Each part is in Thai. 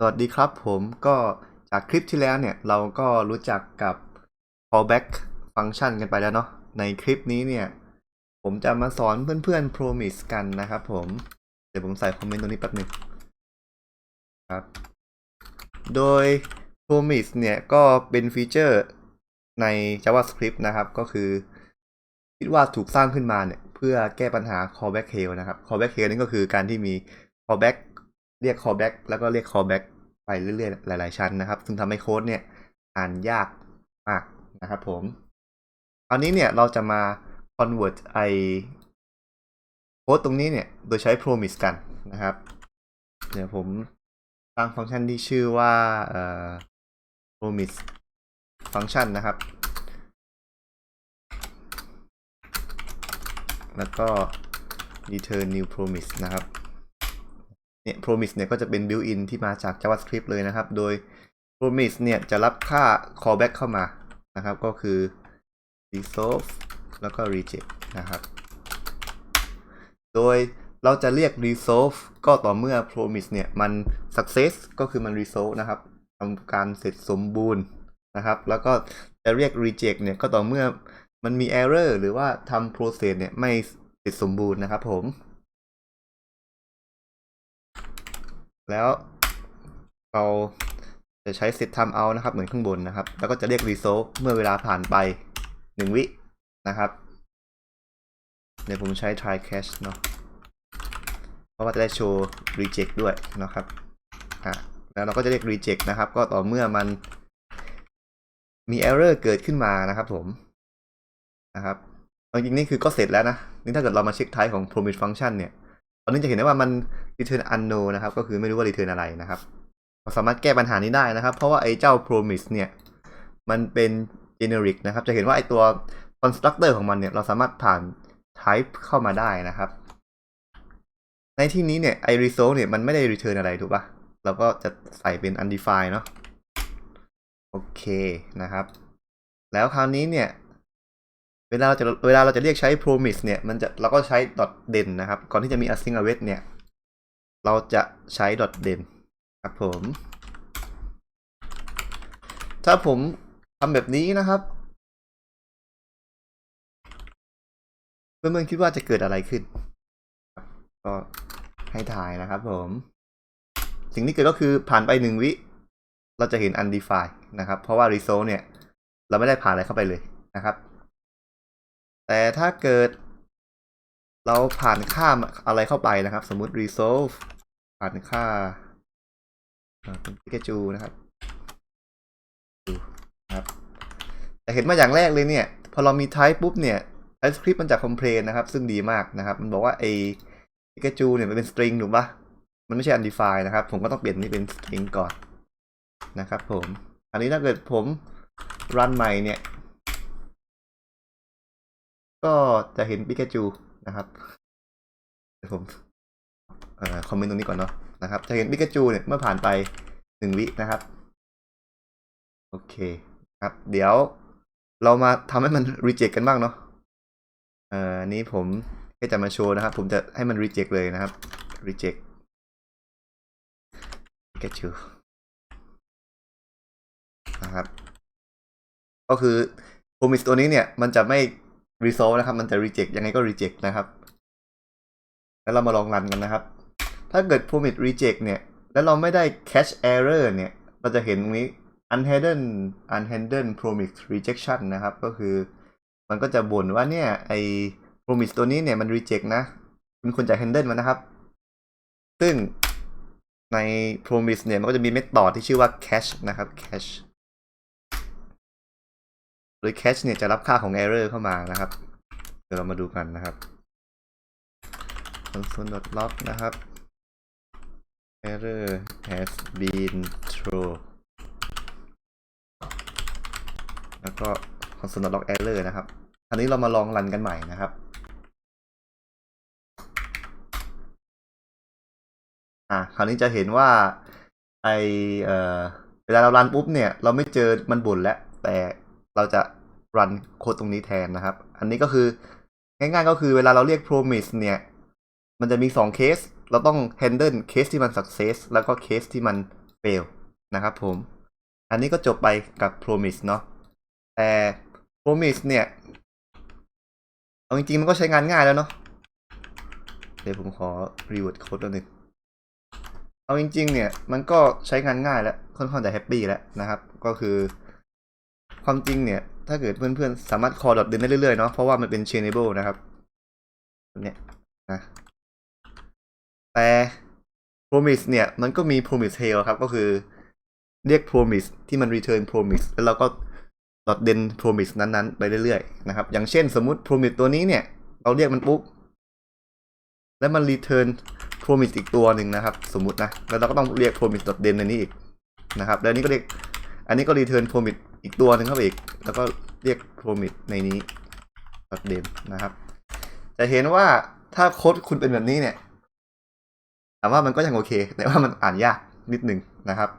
สวัสดีครับผมก็จากคลิปที่แล้วเนี่ย เราก็รู้จักกับ callback function กันไปแล้วเนาะในคลิปนี้เนี่ย ผมจะมาสอนเพื่อนๆ promise กันนะครับผมเดี๋ยวผมใส่คอมเมนต์ตรงนี้แป๊บหนึงครับ โดย promise เนี่ยก็เป็นฟีเจอร์ใน JavaScript นะครับก็คือ คิดว่าถูกสร้างขึ้นมาเนี่ย เพื่อแก้ปัญหา callback tail นะครับ callback tail นี่ก็คือการที่มี callback เรียก callback แล้วก็เรียก callback ไปเรื่อยๆ หลาย ๆ ชั้นนะครับ ซึ่งทำให้โค้ดเนี่ยอ่านยากมากนะครับผมคราวนี้เนี่ยเราจะมา convert ไอโค้ดตรงนี้เนี่ยโดยใช้ promise กันนะครับ เดี๋ยวผมตั้งฟังก์ชันที่ชื่อว่า promise function นะครับ แล้วก็ return new promise นะครับ เนี่ย promise เนี่ยก็จะเป็น built in ที่มาจาก JavaScript เลยนะครับ โดย promise เนี่ยจะรับค่า callback เข้ามานะครับ ก็คือ resolve แล้วก็ reject นะครับ โดยเราจะเรียก resolve ก็ต่อเมื่อ promise เนี่ยมัน success ก็คือมัน resolve นะครับทำการเสร็จสมบูรณ์นะครับ แล้วก็จะเรียก reject เนี่ยก็ต่อเมื่อมันมี error หรือว่าทำ process เนี่ยไม่เสร็จสมบูรณ์นะครับผม แล้วเราจะใช้ set time out นะครับ เหมือนข้างบนนะครับ แล้วก็จะเรียก resolve เมื่อเวลาผ่านไปหนึ่งวินะครับ เดี๋ยวผมใช้ try catch เนาะเพราะว่าจะได้โชว์ reject ด้วยนะครับอะแล้วเราก็จะเรียก reject นะครับ ก็ต่อเมื่อมันมี error เกิดขึ้นมานะครับผมนะครับจริงๆนี่คือก็เสร็จแล้วนะ นี่ถ้าเกิดเรามาเช็คไทป์ของ promise function เนี่ย ตอนนี้จะเห็นได้ว่ามัน return unknown นะครับ ก็คือไม่รู้ว่า return อะไรนะครับเราสามารถแก้ปัญหานี้ได้นะครับ เพราะว่าไอ้เจ้า promise เนี่ย มันเป็น generic นะครับ จะเห็นว่าไอ้ตัว constructor ของมันเนี่ย เราสามารถผ่าน type เข้ามาได้นะครับ ในที่นี้เนี่ยไอ้ result เนี่ย มันไม่ได้ return อะไรถูกปะเราก็จะใส่เป็น undefined เนาะ โอเคนะครับ แล้วคราวนี้เนี่ย เวลาเราจะเวลาเราจะเรียกใช้ promise เนี่ย มันจะเราก็ใช้ dot เด่นนะครับ ก่อนที่จะมี async await เนี่ย เราจะใช้ dot เด่นครับผม ถ้าผมทำแบบนี้นะครับ เพื่อนๆคิดว่าจะเกิดอะไรขึ้น ก็ให้ถ่ายนะครับผม สิ่งที่เกิดก็คือผ่านไปหนึ่งวิ เราจะเห็น undefined นะครับ เพราะว่า result เนี่ย เราไม่ได้ผ่านอะไรเข้าไปเลยนะครับ แต่ถ้าเกิด เราผ่านค่าอะไรเข้าไปนะครับ สมมุติ resolve ผ่านค่าเป็น Pikachu นะครับดูนะครับแต่เห็นมาอย่างแรกเลยเนี่ย พอเรามี type ปุ๊บเนี่ย TypeScript มันจะ complain นะครับ ซึ่งดีมากนะครับ มันบอกว่าไอ้ Pikachu เนี่ยมันเป็น string ถูกปะมันไม่ใช่ undefined นะครับ ผมก็ต้องเปลี่ยนนี่เป็น string ก่อนนะครับผม อันนี้ถ้าเกิดผม run ใหม่เนี่ย ก็จะเห็นปิกาจูนะครับเดี๋ยวผมเอ่อคอมเมนต์ตรงนี้ก่อนเนาะนะครับ จะเห็นปิกาจูเนี่ยเมื่อผ่านไปหนึ่งวินะครับ โอเคครับ เดี๋ยวเรามาทำให้มัน reject กันบ้างเนาะเอ่อนี้ผมแค่จะมาโชว์นะครับ ผมจะให้มัน reject เลยนะครับ reject ปิกาจูนะครับ ก็คือ promise ตัวนี้เนี่ย มันจะไม่ resolve นะครับ มันจะ reject ยังไงก็ reject นะครับ แล้วเรามาลองรันกันนะครับ ถ้าเกิด promise reject เนี่ย แล้วเราไม่ได้ catch error เนี่ย เราจะเห็นตรงนี้ unhandled unhandled promise rejection นะครับ ก็คือ มันก็จะบ่นว่าเนี่ยไอ promise ตัวนี้เนี่ยมัน reject นะ คุณควรจะ handle มันนะครับ ซึ่งใน promise เนี่ยมันก็จะมี method ที่ชื่อว่า catch นะครับ catch ย catch เนี่ยจะรับค่าของ error เข้ามานะครับ เดี๋ยวเรามาดูกันนะครับ console.log นะครับ error has been thrown แล้วก็ console.log error นะครับ อันนี้เรามาลองรันกันใหม่นะครับอะคราวนี้จะเห็นว่าไอเอ่อเวลาเรารันปุ๊บเนี่ย เราไม่เจอมันบ่นแล้ว แต่เราจะ รันโค้ดตรงนี้แทนนะครับ อันนี้ก็คือง่ายๆก็คือเวลาเราเรียก promise เนี่ย มันจะมี2เคส เราต้อง handle เคสที่มัน success แล้วก็เคสที่มัน fail นะครับผม อันนี้ก็จบไปกับ promise เนาะ แต่ promise เนี่ย เอาจริงๆ มันก็ใช้งานง่ายแล้วเนาะ เดี๋ยวผมขอ reword code ตัวหนึ่งเอาจริง ๆ เนี่ย มันก็ใช้งานง่ายแล้ว ค่อนข้างจะแฮปปี้แล้วนะครับ ก็คือ ความจริงเนี่ย ถ้าเกิดเพื่อนๆ สามารถ call ดอทเด่นได้เรื่อยๆเนาะเพราะว่ามันเป็น chainable นะครับเนี่ยนะแต่ promise เนี่ยมันก็มี promise tail ครับก็คือเรียก promise ที่มัน return promise แล้วเราก็ดอทเดน promise นั้นๆ ไปเรื่อยๆนะครับ อย่างเช่นสมมุติ promise ตัวนี้เนี่ย เราเรียกมันปุ๊บ แล้วมัน return promise อีกตัวหนึ่งนะครับ สมมุตินะ แล้วเราก็ต้องเรียก promise ดอทเดนในนี้อีกนะครับ แล้วอันนี้ก็เรียก อันนี้ก็ return promise อีกตัวหนึ่งเข้าไปอีก แล้วก็เรียก promise ในนี้ดอทเด่นนะครับ จะเห็นว่าถ้าโค้ดคุณเป็นแบบนี้เนี่ยแต่ว่ามันก็ยังโอเค แต่ว่ามันอ่านยากนิดหนึ่งนะครับ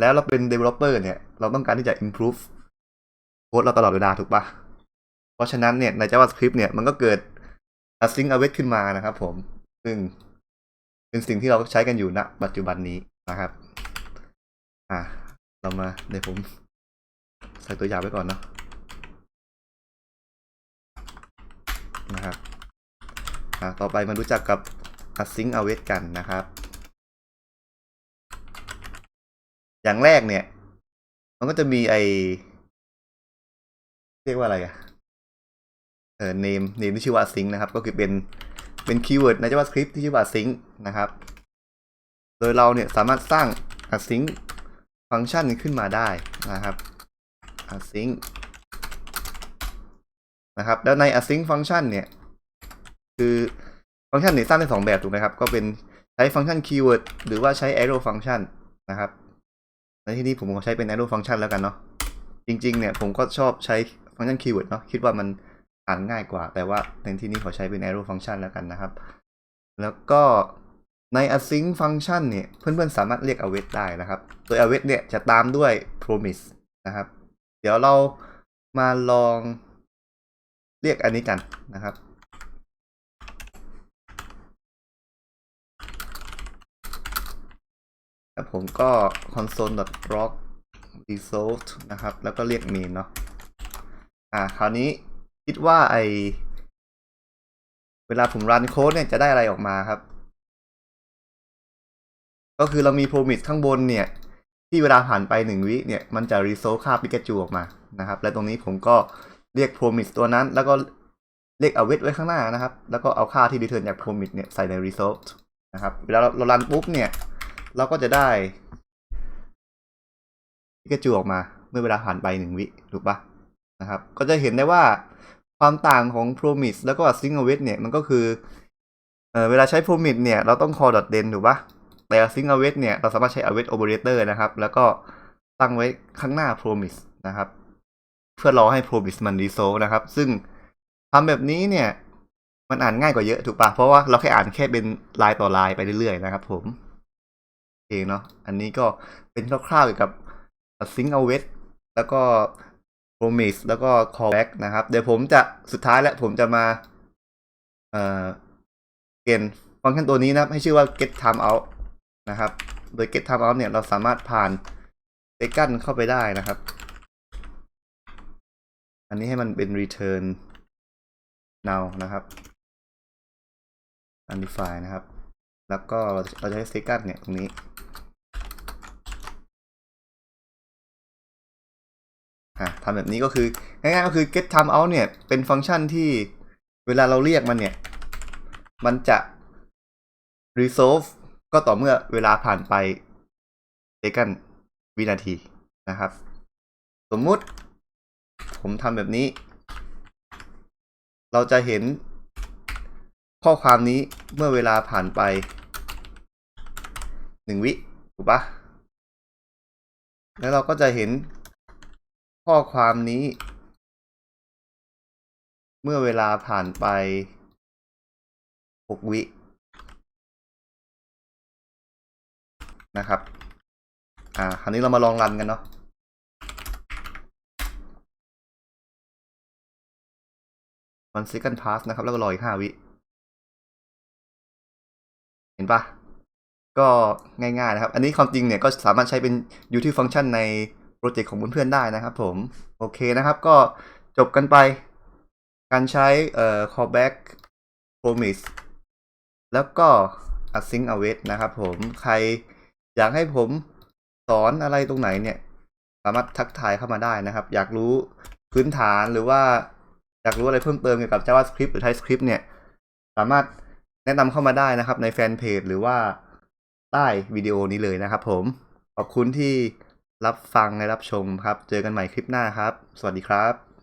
แล้วเราเป็น developer เนี่ย เราต้องการที่จะ improve โค้ดเราตลอดเวลาถูกปะเพราะฉะนั้นเนี่ยใน JavaScript เนี่ยมันก็เกิด async await ขึ้นมานะครับผม ซึ่งเป็นสิ่งที่เราใช้กันอยู่ณปัจจุบันนี้นะครับ อะเรามาเดี๋ยผม ใส่ตัวอย่างไว้ก่อนเนาะนะครับต่อไปมารู้จักกับ async await กันนะครับ อย่างแรกเนี่ย มันก็จะมีไอเรียกว่าอะไรอะเออ name name ที่ชื่อว่า async นะครับ ก็คือเป็นเป็นคีย์เวิร์ดใน JavaScript ที่ชื่อว่า async นะครับ โดยเราเนี่ยสามารถสร้าง async ฟังก์ชันขึ้นมาได้นะครับ async นะครับ แล้วใน async ฟังก์ชันเนี่ย คือฟังก์ชันเนี่ยสร้างได้สองแบบถูกไหมครับ ก็เป็นใช้ฟังก์ชัน keyword หรือว่าใช้ arrow function นะครับ ในที่นี้ผมก็ใช้เป็น arrow function แล้วกันเนาะ จริง ๆ เนี่ยผมก็ชอบใช้ฟังก์ชัน keyword เนาะ คิดว่ามันอ่านง่ายกว่า แต่ว่าในที่นี้ขอใช้เป็น arrow function แล้วกันนะครับ แล้วก็ใน async function เนี่ย เพื่อนๆ สามารถเรียก await ได้นะครับ โดย await เนี่ยจะตามด้วย promise นะครับ เดี๋ยวเรามาลองเรียกอันนี้กันนะครับ แล้วผมก็ console.log result นะครับ แล้วก็เรียก main เนาะ อ่า คราวนี้คิดว่าไอเวลาผมรันโค้ดเนี่ยจะได้อะไรออกมาครับ ก็คือเรามี promise ข้างบนเนี่ย ที่เวลาผ่านไปหนึ่งวิเนี่ยมันจะ result ค่า Pikachu ออกมานะครับ และตรงนี้ผมก็เรียก promise ตัวนั้น แล้วก็เรียก await ไว้ข้างหน้านะครับ แล้วก็เอาค่าที่ return จาก promise เนี่ยใส่ใน result นะครับ เวลาเรารันปุ๊บเนี่ย เราก็จะได้พิกาจูออกมา เมื่อเวลาผ่านไปหนึ่งวิถูกปะนะครับ ก็จะเห็นได้ว่าความต่างของ promise แล้วก็ sync await เนี่ยมันก็คือเออเวลาใช้ promise เนี่ยเราต้อง call dot den ถูกปะ แต่ sync await เนี่ย เราสามารถใช้ await operator นะครับ แล้วก็ตั้งไว้ข้างหน้า promise นะครับ เพื่อรอให้ promise มัน resolve นะครับ ซึ่งทำแบบนี้เนี่ย มันอ่านง่ายกว่าเยอะถูกปะเพราะว่าเราแค่อ่านแค่เป็นลายต่อลายไปเรื่อยๆนะครับผมเองเนาะอันนี้ก็เป็นคร่าวๆเกี่ยวกับ sync await แล้วก็ promise แล้วก็ callback นะครับ เดี๋ยวผมจะสุดท้ายแล้วผมจะมาเอ่อเปลี่ยนฟังก์ชันตัวนี้นะครับ ให้ชื่อว่า get time out นะครับ โดย get time out เนี่ยเราสามารถผ่าน second เข้าไปได้นะครับ อันนี้ให้มันเป็น return now นะครับ undefined นะครับ แล้วก็เราเราจะใช้ second เนี่ยตรงนี้ทำแบบนี้ก็คือง่ายๆก็คือ get time out เนี่ยเป็นฟังก์ชันที่เวลาเราเรียกมันเนี่ย มันจะ resolve ก็ต่อเมื่อเวลาผ่านไป second วินาทีนะครับ สมมุติ ผมทำแบบนี้ เราจะเห็นข้อความนี้เมื่อเวลาผ่านไปหนึ่งวิถูกปะแล้วเราก็จะเห็นข้อความนี้ เมื่อเวลาผ่านไปหกวิ นะครับ อ่า คราวนี้เรามาลองรันกันเนาะวัน second pass นะครับ แล้วก็รออีกห้าวิ เห็นปะก็ง่ายๆนะครับ อันนี้ความจริงเนี่ยก็สามารถใช้เป็น util function ในโปรเจกต์ของเพื่อนๆได้นะครับผม โอเคนะครับ ก็จบกันไป การใช้เอ่อ callback promise แล้วก็ async await นะครับผม ใคร อยากให้ผมสอนอะไรตรงไหนเนี่ย สามารถทักทายเข้ามาได้นะครับ อยากรู้พื้นฐานหรือว่าอยากรู้อะไรเพิ่มเติมเกี่ยวกับ JavaScript หรือ TypeScript เนี่ย สามารถแนะนำเข้ามาได้นะครับ ในแฟนเพจหรือว่าใต้วิดีโอนี้เลยนะครับผม ขอบคุณที่รับฟังและรับชมครับ เจอกันใหม่คลิปหน้าครับ สวัสดีครับ